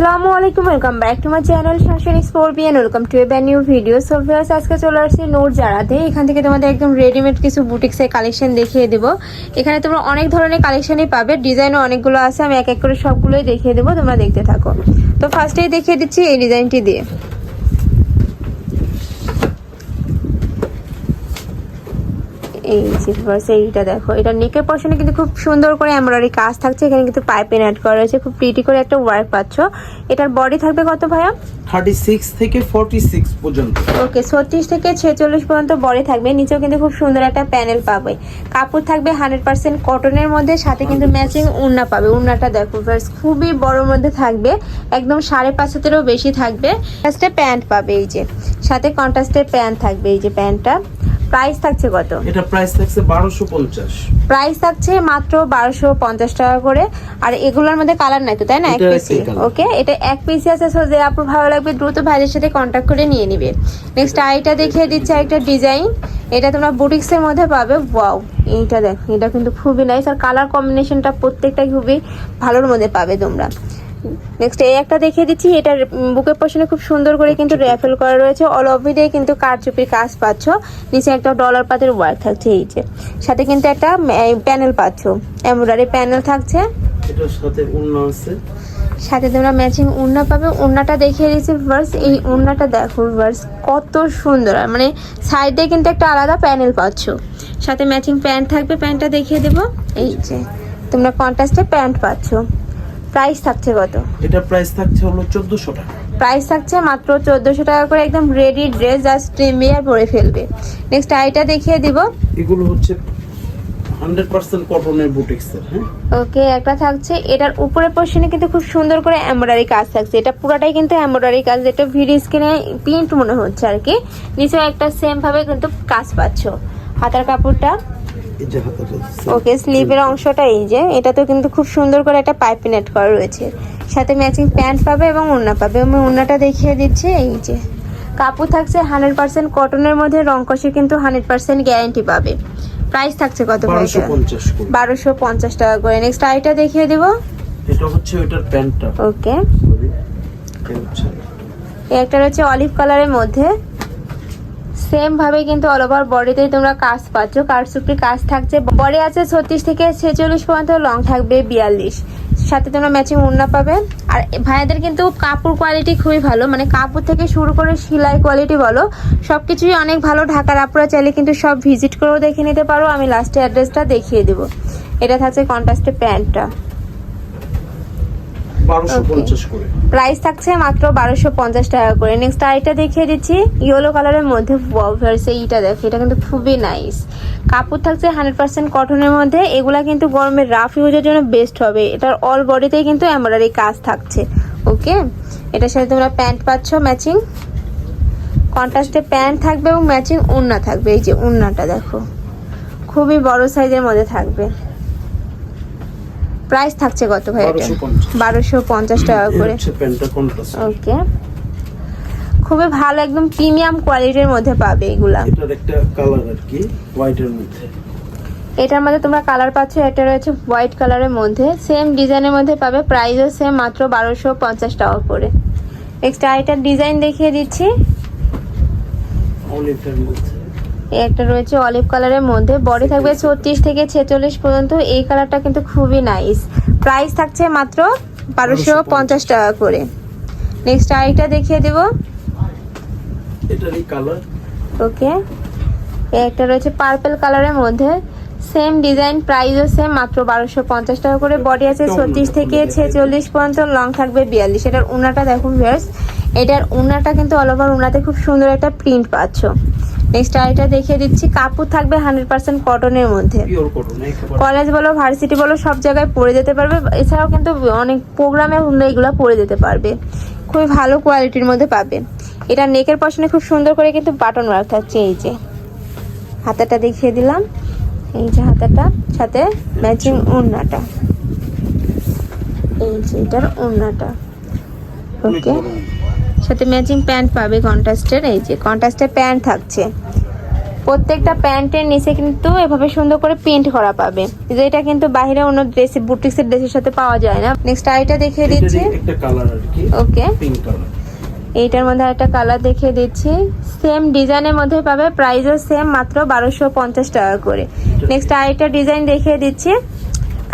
আসসালামু আলাইকুম welcome back to my channel শাসন স্পোর্বিয়ান welcome to a brand new video so viewers আজকে চলে আসছি নোট জারাতে এখান থেকে তোমাদের একদম রেডিমেড কিছু বুটিক্সের কালেকশন দেখিয়ে দেবো। এখানে তোমরা অনেক ধরনের কালেকশনই পাবে। ডিজাইনও অনেকগুলো আছে। আমি এক এক করে সবগুলোই দেখিয়ে দেবো। তোমরা দেখতে থাকো। তো ফার্স্টেই দেখিয়ে দিচ্ছি এই ডিজাইনটি দিয়ে। এই যে এইটা দেখো। এটা নেকের পশনে কিন্তু খুব সুন্দর করে এমব্রয়ডারি কাজ থাকছে। এখানে কিন্তু পাইপেন অ্যাড করা রয়েছে। খুব প্রিটি করে একটা ওয়ার্ক পাচ্ছ। এটার বডি থাকবে কত ভাইয়া? থার্টি সিক্স থেকে ফর্টি সিক্স পর্যন্ত। ওকে ছত্রিশ থেকে ছেচল্লিশ পর্যন্ত বডি থাকবে। নিচেও কিন্তু খুব সুন্দর একটা প্যানেল পাবে। কাপড় থাকবে হান্ড্রেড পার্সেন্ট কটনের মধ্যে। সাথে কিন্তু ম্যাচিং উন্না পাবে। উন্নাটা দেখো ফার্স্ট খুবই বড়র মধ্যে থাকবে। একদম সাড়ে পাঁচ হাতেরও বেশি থাকবে। ফার্স্টে প্যান্ট পাবে এই যে। সাথে কন্ট্রাস্টের প্যান্ট থাকবে এই যে প্যান্টটা প্রাইস থাকছে কত? এটা প্রাইস থাকছে বারোশো পঞ্চাশ। প্রাইস থাকছে মাত্র বারোশো পঞ্চাশ টাকা করে। আর এগুলোর মধ্যে কালার নাই তো তাই না? এক পিসি ওকে? এটা এক পিসি আছে সো যে আপনার ভালো লাগবে দ্রুত ভাইদের সাথে কন্ট্যাক্ট করে নিয়ে নিবে। নেক্সট আইটা দেখিয়ে দিচ্ছে একটা ডিজাইন এটা তোমরা বুটিক্সের মধ্যে পাবে। ওয়াও এইটা দেখো এটা কিন্তু খুবই নাইস আর কালার কম্বিনেশনটা প্রত্যেকটাই খুবই ভালোর মধ্যে পাবে তোমরা। নেক্সট এই একটা দেখিয়ে দিচ্ছি এটার বুকের পশনে খুব সুন্দর করে কিন্তু র্যাফেল করা রয়েছে। অল ওভার কিন্তু কারচুপির কাজ পাচ্ছ? নিচে একটা ডলার পাতের ওয়ার্ক থাকছে এই যে। সাথে কিন্তু একটা প্যানেল পাচ্ছ। এমব্রয়ডারি প্যানেল থাকছে। এটার সাথে আছে। সাথে তোমরা ম্যাচিং উন্না পাবে। উন্নাটা দেখিয়ে দিয়েছি ভার্স এই উন্নাটা দেখো ভার্স কত সুন্দর। আর মানে সাইডে কিন্তু একটা আলাদা প্যানেল পাচ্ছ। সাথে ম্যাচিং প্যান্ট থাকবে প্যান্টটা দেখিয়ে দেবো। এই যে তোমরা কন্ট্রাস্টে প্যান্ট পাচ্ছ। প্রাইস থাকছে কত? এটা প্রাইস থাকছে হলো চোদ্দশো টাকা। প্রাইস থাকছে মাত্র চোদ্দোশো টাকা করে একদম রেডি ড্রেস জাস্ট প্রিমিয়ার পরে ফেলবে। নেক্সট আইটা দেখিয়ে দিব। এগুলো হচ্ছে হান্ড্রেড পার্সেন্ট কটনের বুটিক্সের হ্যাঁ? ওকে একটা থাকছে। এটার উপরে পোর্শনে কিন্তু খুব সুন্দর করে এমব্রয়ডারি কাজ থাকছে। এটা পুরোটাই কিন্তু এমব্রয়ডারি কাজ। যেটা ভিডিও স্ক্রিনে প্রিন্ট মনে হচ্ছে আর কি। নিচেও একটা সেম ভাবে কিন্তু কাজ পাচ্ছ। হাতার কাপড়টা। ওকে স্লিভের অংশটা এই যে এটাতেও কিন্তু খুব সুন্দর করে একটা পাইপিং নেট করা রয়েছে। সাথে ম্যাচিং প্যান্ট পাবে এবং ওড়না পাবে। আমি ওড়নাটা দেখিয়ে দিচ্ছি এই যে। কাপড় থাকছে হান্ড্রেড পার্সেন্ট কটনের মধ্যে রং কষে কিন্তু হান্ড্রেড পার্সেন্ট গ্যারান্টি পাবে। প্রাইস থাকছে কত বারোশো পঞ্চাশ বারোশো পঞ্চাশ টাকা করে। নেক্সট আইটা দেখিয়ে দিব। এটা হচ্ছে ওইটার প্যান্টটা। ওকে একটা রয়েছে অলিভ কালারের মধ্যে। সেম ভাবে কিন্তু অল ওভার বডিতেই তোমরা কাজ পাচ্ছ। কারসুপি কাজ থাকছে? বডি আছে ছত্রিশ থেকে ছেচল্লিশ পর্যন্ত লং থাকবে বিয়াল্লিশ। সাথে তোমরা ম্যাচিং উন্না পাবে। আর ভাইয়াদের কিন্তু কাপড় কোয়ালিটি খুবই ভালো। মানে কাপড় থেকে শুরু করে সেলাই কোয়ালিটি বলো সব কিছুই অনেক ভালো। ঢাকার আপুরা চাইলে কিন্তু সব ভিজিট করেও দেখে নিতে পারো। আমি লাস্টে অ্যাড্রেসটা দেখিয়ে দেবো। এটা থাকছে কন্ট্রাস্টে প্যান্টটা করে। প্রাইস থাকছে মাত্র বারোশো পঞ্চাশ টাকা করে। নেক্সট আইটা দেখিয়ে দিচ্ছি ইয়েলো কালারের মধ্যে ভার্সে এইটা দেখো এটা কিন্তু খুবই নাইস কাপড় থাকছে হান্ড্রেড পার্সেন্ট কটনের মধ্যে এগুলা কিন্তু গরমের রাফ ইউজের জন্য বেস্ট হবে। এটার অল বডিতেই কিন্তু এমব্রয়ডারি কাজ থাকছে ওকে এটার সাথে তোমরা প্যান্ট পাচ্ছ ম্যাচিং কন্ট্রাস্টে প্যান্ট থাকবে এবং ম্যাচিং উন্না থাকবে এই যে উন্নাটা দেখো। খুবই বড় সাইজের মধ্যে থাকবে। প্রাইস থাকছে কত ভাই এটা? 1250 বারোশো পঞ্চাশ টাকা করে। ওকে। খুবই ভালো একদম প্রিমিয়াম কোয়ালিটির মধ্যে পাবে এগুলা। এটার একটা কালার আর কি হোয়াইটের মধ্যে। এটার মধ্যে তোমরা কালার পাচ্ছ এটা রয়েছে হোয়াইট কালারের মধ্যে। সেম ডিজাইনের মধ্যে পাবে প্রাইসও সেম মাত্র বারোশো পঞ্চাশ টাকা করে। নেক্সট আরেকটা ডিজাইন দেখিয়ে দিচ্ছি। অলিভের মধ্যে। একটা রয়েছে অলিভ কালারের মধ্যে। বডি থাকবে ছত্রিশ থেকে ছেচল্লিশ পর্যন্ত। এই কালারটা কিন্তু খুবই নাইস প্রাইস থাকছে মাত্র বারোশো পঞ্চাশ। টাকা করে। নেক্সট আরেকটা দেখিয়ে দেবো। ওকে। একটা রয়েছে পার্পল কালারের মধ্যে। সেম ডিজাইন প্রাইসও সেম মাত্র বারোশো পঞ্চাশ টাকা করে। বডি আছে ছত্রিশ থেকে ছেচল্লিশ পর্যন্ত। লং থাকবে বিয়াল্লিশ। এটার উনাটা দেখুন ভিউয়ার্স এটার উনাটা কিন্তু অল ওভার উনাতে খুব সুন্দর একটা প্রিন্ট পাচ্ছ। নেক্সট আইটা দেখিয়ে দিচ্ছি। কাপড় থাকবে হান্ড্রেড পার্সেন্ট কটনের মধ্যে। কলেজ বলো ভার্সিটি বলো সব জায়গায় পরে যেতে পারবে। এছাড়াও কিন্তু অনেক প্রোগ্রামে তোমরা এগুলো পরে যেতে পারবে। খুবই ভালো কোয়ালিটির মধ্যে পাবে। এটা নেকের পশনে খুব সুন্দর করে কিন্তু বাটন ওয়ার্ক থাকছে এই যে। হাতাটা দেখিয়ে দিলাম। এই যে হাতাটা সাথে ম্যাচিং ওড়নাটা। এই যে এটার অনেক ওকে। সাথে ম্যাচিং প্যান্ট পাবে কন্ট্রাস্টের এই যে কন্ট্রাস্টের প্যান্ট থাকছে। প্রত্যেকটা প্যান্টের নিচে কিন্তু এভাবে সুন্দর করে প্রিন্ট করা পাবে। যেটা কিন্তু বাইরে অন্য ড্রেস বুটিক্সের ড্রেসের সাথে পাওয়া যায় না। নেক্সট আইটা দেখিয়ে দিচ্ছি। ওকে এইটার মধ্যে একটা কালার দেখিয়ে দিচ্ছি। সেম ডিজাইনের মধ্যে পাবে প্রাইসও সেম মাত্র বারোশো পঞ্চাশ টাকা করে। নেক্সট আরেকটা ডিজাইন দেখিয়ে দিচ্ছি।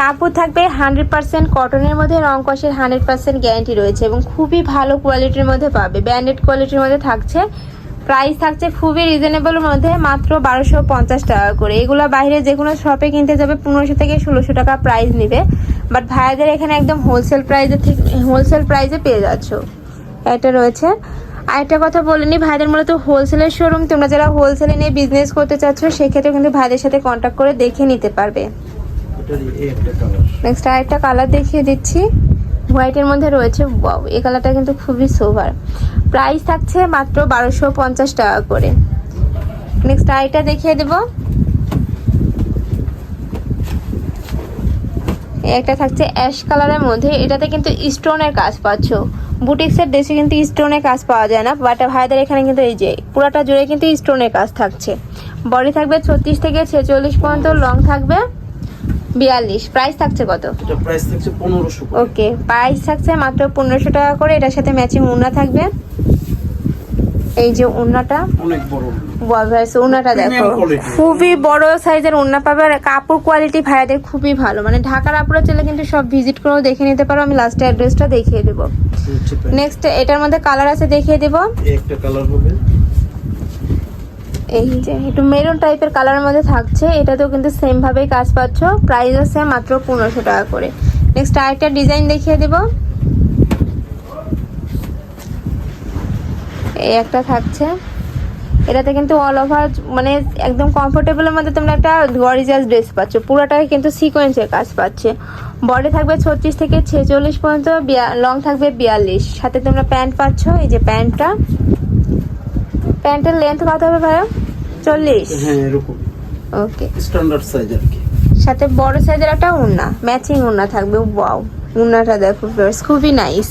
কাপড় থাকবে হান্ড্রেড পার্সেন্ট কটনের মধ্যে, রং কষের হান্ড্রেড পার্সেন্ট গ্যারান্টি রয়েছে এবং খুবই ভালো কোয়ালিটির মধ্যে পাবে। ব্র্যান্ডেড কোয়ালিটির মধ্যে থাকছে। প্রাইস থাকছে খুবই রিজনেবলের মধ্যে, মাত্র বারোশো পঞ্চাশ টাকা করে। এগুলো বাইরে যে কোনো শপে কিনতে যাবে, পনেরোশো থেকে ষোলোশো টাকা প্রাইস নিবে। বাট ভাইয়াদের এখানে একদম হোলসেল প্রাইসে ঠিক হোলসেল প্রাইসে পেয়ে যাচ্ছ। এটা রয়েছে। আরেকটা কথা বলিনি ভাইদের মূলত হোলসেলের শোরুম। তোমরা যারা হোলসেলে নিয়ে বিজনেস করতে চাচ্ছ সেক্ষেত্রে কিন্তু ভাইদের সাথে কন্ট্যাক্ট করে দেখে নিতে পারবে। নেক্সট আরেকটা কালার দেখিয়ে দিচ্ছি। হোয়াইটের মধ্যে রয়েছে ওয়াও এই কালারটা কিন্তু খুবই সোভার প্রাইস থাকছে মাত্র বারোশো পঞ্চাশ টাকা করে। নেক্সট আরেকটা দেখিয়ে দেবো। একটা থাকছে অ্যাশ কালারের মধ্যে। এটাতে কিন্তু স্টোনের কাজ পাচ্ছ। বুটিক্সের ড্রেসে কিন্তু স্টোনের কাজ পাওয়া যায় না বাট ভাইদের এখানে কিন্তু এই যে, পুরাটা জুড়ে কিন্তু স্টোনের কাজ থাকছে। বডি থাকবে ছত্রিশ থেকে ছেচল্লিশ পর্যন্ত লং থাকবে। বিয়াল্লিশ। প্রাইস থাকছে কত? এটা প্রাইস থাকছে পনেরোশো ওকে প্রাইস থাকছে মাত্র পনেরোশো টাকা করে। এটার সাথে ম্যাচিং উন্না থাকবে। এই যে উন্নাটা অনেক বড় উন্নাটা দেখো। খুবই বড় সাইজের উন্না পাবে আর কাপড় কোয়ালিটি ভাইয়াদের খুবই ভালো। মানে ঢাকার আপুরা চলে কিন্তু সব ভিজিট করেও দেখে নিতে পারো। আমি লাস্টে অ্যাড্রেসটা দেখিয়ে দেবো। নেক্সট এটার মধ্যে কালার আছে দেখিয়ে দেবো। একটা কালার হবে। এই যে, একটু মেরুন টাইপের কালারের মধ্যে থাকছে, এটাতেও কিন্তু সেম ভাবেই কাজ পাচ্ছ। প্রাইসও সেম মাত্র পনেরোশো টাকা করে। নেক্সট আরেকটা ডিজাইন দেখিয়ে দেবো। এই একটা থাকছে। এটাতে কিন্তু অল ওভার মানে একদম কমফোর্টেবলের মধ্যে তোমরা একটা গরিজাস ড্রেস পাচ্ছ। পুরোটাই কিন্তু সিকোয়েন্সের কাজ পাচ্ছে। বডি থাকবে ছত্রিশ থেকে ছেচল্লিশ পর্যন্ত লং থাকবে বিয়াল্লিশ। সাথে তোমরা প্যান্ট পাচ্ছ, এই যে প্যান্টটা। প্যান্টের লেন্থ কত হবে ভাইয়া? চল্লিশ? হ্যাঁ এরকম। ওকে স্ট্যান্ডার্ড সাইজ আর কি। সাথে বড় সাইজের একটা উন্না ম্যাচিং উন্না থাকবে ওয়াও উন্নাটা দেখো খুবই নাইস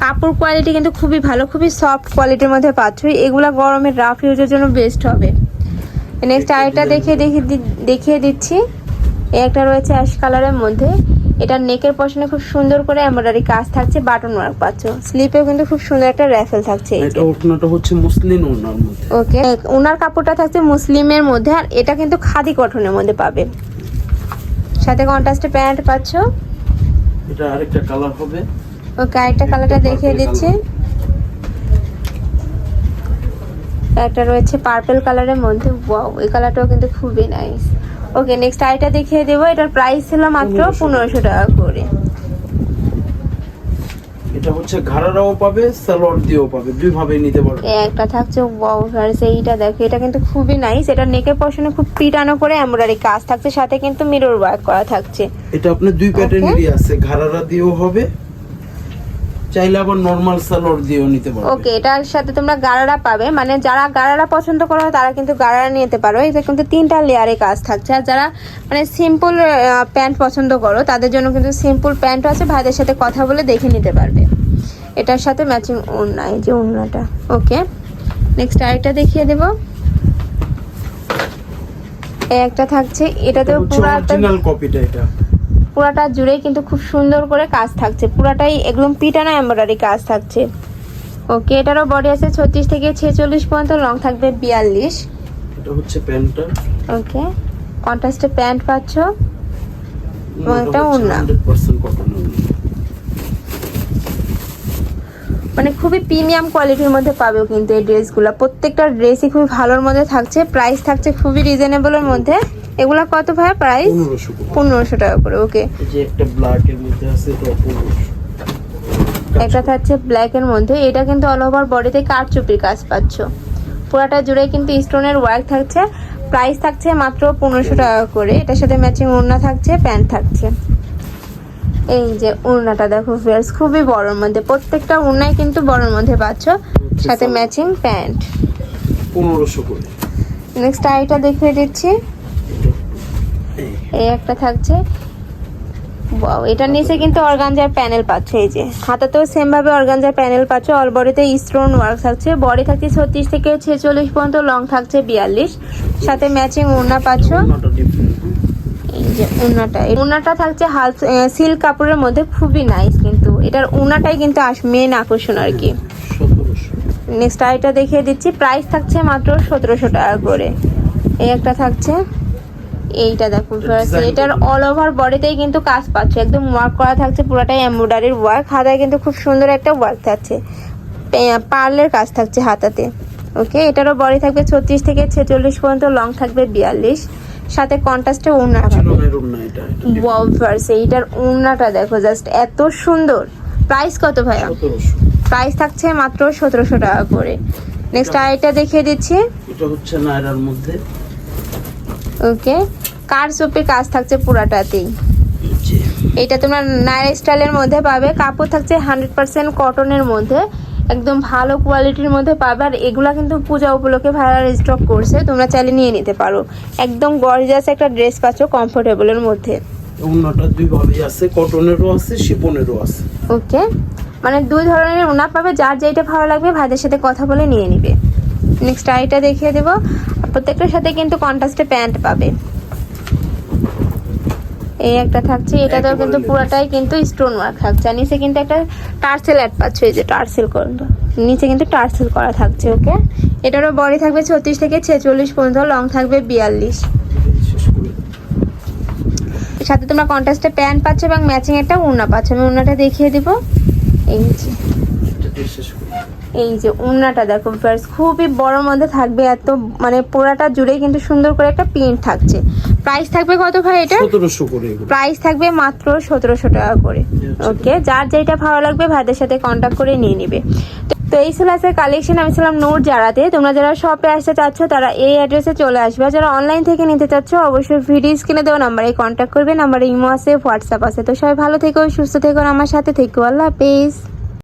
কাপড় কোয়ালিটি কিন্তু খুবই ভালো খুবই সফট কোয়ালিটির মধ্যে পাচ্ছ। এগুলো গরমের রাফ ইউজের জন্য বেস্ট হবে। নেক্সট আরেকটা দেখে দেখে দেখিয়ে দিচ্ছি। এই একটা রয়েছে অ্যাশ কালারের মধ্যে। এটা নেকের পশনে খুব সুন্দর করে এমব্রয়ডারি কাজ থাকছে বাটন ওয়ার্ক পাচ্ছ। স্লিপেও কিন্তু খুব সুন্দর একটা র্যাফেল থাকছে এটা ওড়নাটা হচ্ছে মুসলিম ওড়নার মধ্যে। ওকে ওনার কাপড়টা থাকছে মুসলিমের মধ্যে আর এটা কিন্তু খাদি কটনের মধ্যে পাবে। সাথে কন্ট্রাস্টে প্যান্ট পাচ্ছ। এটা আরেকটা কালার হবে। ওকে আরেকটা কালারটা দেখিয়ে দিচ্ছি। একটা রয়েছে পার্পেল কালারের মধ্যে ওয়াও এই কালারটাও কিন্তু খুবই নাইস ওকে নেক্সট আইটা দেখিয়ে দেবো এটার প্রাইস ছিল মাত্র পনেরোশো। টাকা করে। এটা হচ্ছে ঘাড়ারাও পাবে সালোয়ার দিয়েও পাবে দুই ভাবে নিতে পারবে। একটা থাকছে ওয়াও ভার্স এইটা দেখো এটা কিন্তু খুবই নাইস এটা পশনে খুব পিটানো করে এমব্রয়ডারি কাজ থাকছে সাথে কিন্তু মিরর ওয়ার্ক করা থাকছে। এটা আপনার দুই প্যাটার্নেরই আছে ঘাড়ারা দিয়েও হবে চাইলে আবার নরমাল সালোয়ার দিয়েও নিতে পারবে। ওকে এটার সাথে তোমরা গাড়ারা পাবে। মানে যারা গাড়ারা পছন্দ করো তারা কিন্তু গাড়ারা নিতে পারো। এটা কিন্তু তিনটা লেয়ারে কাজ থাকছে। আর যারা মানে সিম্পল প্যান্ট পছন্দ করো তাদের জন্য কিন্তু সিম্পল প্যান্ট আছে। ভাইদের সাথে কথা বলে দেখে নিতে পারবে। এটার সাথে ম্যাচিং ওড়না এই যে ওড়নাটা। ওকে নেক্সট আরেকটা দেখিয়ে দেবো। একটা থাকছে। এটাতেও পুরো একটা অরিজিনাল কপিটা এটা। পুরাটা জুড়েই কিন্তু খুব সুন্দর করে কাজ থাকছে। পুরাটাই একদম পিটানো এমব্রয়ডারি কাজ থাকছে। ওকে এটারও বডি আছে ছত্রিশ থেকে ছেচল্লিশ পর্যন্ত লং থাকবে বিয়াল্লিশ। এটা হচ্ছে প্যান্টটা। ওকে কন্ট্রাস্টে প্যান্ট পাচ্ছ। এটা ওড়না। পার্সেন্ট কটন মানে খুবই প্রিমিয়াম কোয়ালিটির মধ্যে পাবে কিন্তু এই ড্রেসগুলো প্রত্যেকটা ড্রেসই খুবই ভালোর মধ্যে থাকছে প্রাইস থাকছে খুবই রিজনেবলের মধ্যে। এগুলা কত ভাই প্রাইস? পনেরোশো টাকা করে ওকে। এই যে একটা ব্ল্যাক এর মধ্যে আছে এটা থাকছে ব্ল্যাক এর মধ্যে। এটা কিন্তু অল ওভার বডিতে কারচুপির কাজ পাচ্ছ। পুরাটা জুড়ে কিন্তু স্টোনের ওয়ার্ক থাকছে। প্রাইস থাকছে মাত্র পনেরোশো টাকা করে। এটার সাথে ম্যাচিং ওড়না থাকছে প্যান্ট থাকছে। এই যে ওড়নাটা দেখো ফিয়ার্স খুবই বড়র মধ্যে। প্রত্যেকটা ওড়নাই কিন্তু বড়র মধ্যে পাচ্ছ। সাথে ম্যাচিং প্যান্ট পনেরোশো করে। নেক্সট আইটা দেখিয়ে দিচ্ছি। এই একটা থাকছে। এটার নিচে কিন্তু অর্গানজার প্যানেল পাচ্ছ এই যে। হাতাতেও সেম ভাবে অর্গানজার প্যানেল পাচ্ছ অল বডিতে স্টোন ওয়ার্ক থাকছে। বডি থাকছে ছত্রিশ থেকে ছেচল্লিশ পর্যন্ত লং থাকছে বিয়াল্লিশ। সাথে ম্যাচিং ওড়না পাচ্ছ। এই যে উন্নাটা এই উন্নাটা থাকছে হাল সিল্ক কাপড়ের মধ্যে খুবই নাইস কিন্তু। এটার উন্নাটাই কিন্তু মেন আকর্ষণ আর কি। নেক্সট আইটা দেখিয়ে দিচ্ছি প্রাইস থাকছে মাত্র সতেরোশো টাকা করে। এই একটা থাকছে। এইটা দেখুন এটার অল ওভার বডিতেই কিন্তু কাজ পাচ্ছে। একদম ওয়ার্ক করা থাকছে পুরোটাই এমব্রয়ডারির ওয়ার্ক হাতায় কিন্তু খুব সুন্দর একটা ওয়ার্ক থাকছে। পার্লের কাজ থাকছে হাতাতে। ওকে এটারও বডি থাকবে ছত্রিশ থেকে ছেচল্লিশ পর্যন্ত লং থাকবে বিয়াল্লিশ। সাথে কন্ট্রাস্টে ওয়াও ফার্স এইটার ওড়নাটা দেখো জাস্ট এত সুন্দর। প্রাইস কত ভাইয়া? প্রাইস থাকছে মাত্র সতেরোশো টাকা করে। নেক্সট আরেকটা দেখিয়ে দিচ্ছি। এটা হচ্ছে নায়রার মধ্যে। ওকে? কার সোপের কাজ থাকছে পুরাটাতেই? এটা তোমরা নাইরা স্টাইলের মধ্যে পাবে। কাপড় থাকছে হান্ড্রেড পার্সেন্ট কটনের মধ্যে। একদম ভালো কোয়ালিটির মধ্যে পাবে। আর এগুলা কিন্তু পূজা উপলক্ষে ভাইরাল স্টক করছে। তোমরা চাইলে নিয়ে নিতে পারো। একদম গর্জিয়াস একটা ড্রেস পাচ্ছ কমফোর্টেবলের মধ্যে। ওড়নাটা দুই আছে কটনেরও আছে শিপনেরও আছে। ওকে? মানে দুই ধরনের ওনা পাবে। যার যেটা ভালো লাগবে ভাইদের সাথে কথা বলে নিয়ে নিবে। নেক্সট আইটা দেখিয়ে দেবো। প্রত্যেকটার সাথে কিন্তু কন্ট্রাস্টে প্যান্ট পাবে। এই একটা থাকছে এটাতেও একেবারে কিন্তু। পুরোটাই কিন্তু স্টোন ওয়ার্ক থাকছে। আর নিচে কিন্তু একটা টার্সেল অ্যাড পাচ্ছ এই যে টার্সেল করল নিচে কিন্তু টার্সেল করা থাকছে ওকে এটারও বডি থাকবে ছত্রিশ থেকে ছেচল্লিশ পর্যন্ত লং থাকবে বিয়াল্লিশ। সাথে তোমরা কন্ট্রাস্টে প্যান্ট পাচ্ছ এবং ম্যাচিং একটা উন্না পাচ্ছ। আমি উন্নাটা দেখিয়ে দিব। এই যে এটা এই যে উন্নাটা দেখো ফার্স্ট খুবই বড় মধ্যে থাকবে এত মানে পুরাটা জুড়ে কিন্তু সুন্দর করে একটা প্রিন্ট থাকছে। প্রাইস থাকবে কত ভাই এটা? সতেরোশো করে প্রাইস থাকবে মাত্র সতেরোশো টাকা করে। আচ্ছা। ওকে যার যেটা ভালো লাগবে ভাইদের সাথে কন্ট্যাক্ট করে নিয়ে নিবে। তো- তো এই ছিল আজকের কালেকশন আমি ছিলাম নোট জারাতে। তোমরা যারা শপে আসতে চাচ্ছ তারা এই অ্যাড্রেসে চলে আসবে। যারা অনলাইন থেকে নিতে চাচ্ছ অবশ্যই ভিডিও স্ক্রিনে দেওয়া নাম্বারে কন্ট্যাক্ট করবে। নাম্বারে ইমো আছে হোয়াটসঅ্যাপ আছে। তো সবাই ভালো থেকো সুস্থ থেকো আমার সাথে থেকো। আল্লাহ হাফেজ।